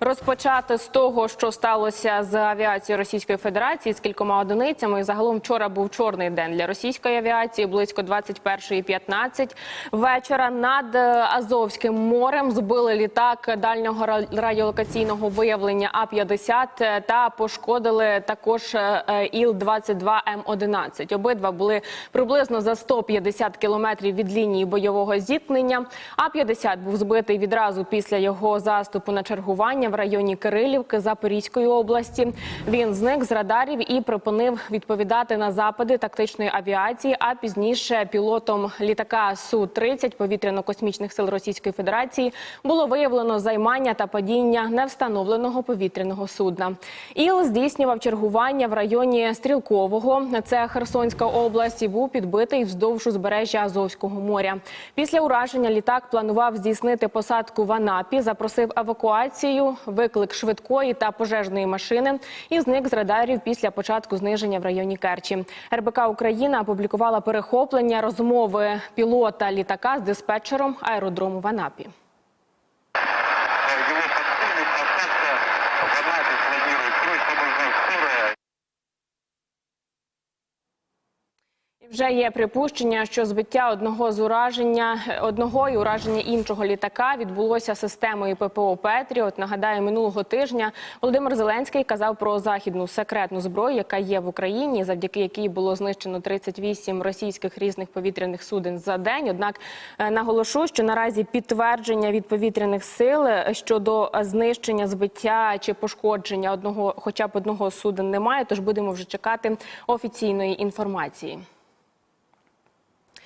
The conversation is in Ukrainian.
Розпочати з того, що сталося з авіацією Російської Федерації з кількома одиницями. Загалом вчора був чорний день для російської авіації. Близько 21.15 вечора над е, Азовським морем збили літак дальнього радіолокаційного виявлення А-50 та пошкодили також е, Іл-22М11. Обидва були приблизно за 150 кілометрів від лінії бойового зіткнення. А-50 був збитий відразу після його заступу на чергування в районі Кирилівки Запорізької області. Він зник з радарів і припинив відповідати на запади тактичної авіації. А пізніше пілотом літака Су-30 повітряно-космічних сил Російської Федерації було виявлено займання та падіння невстановленого повітряного судна. Іл здійснював чергування в районі Стрілкового. Це Херсонська область і був підбитий вздовж узбережжя Азовського моря. Після ураження літак планував здійснити посадку в Анапі, запросив евакуацію, виклик швидкої та пожежної машини і зник з радарів після початку зниження в районі Керчі. РБК Україна опублікувала перехоплення розмови пілота літака з диспетчером аеродрому в Анапі. Его подпольный посадка в Анапе планирует. Срочно нужна. І Вже є припущення, що збиття одного з ураження одного і ураження іншого літака відбулося системою ППО Петріот. Нагадаю, минулого тижня Володимир Зеленський казав про західну секретну зброю, яка є в Україні, завдяки якій було знищено 38 російських різних повітряних суден за день. Однак е, наголошу, що наразі підтвердження від повітряних сил е, щодо знищення, збиття чи пошкодження одного, хоча б одного суден немає. Тож будемо вже чекати офіційної інформації.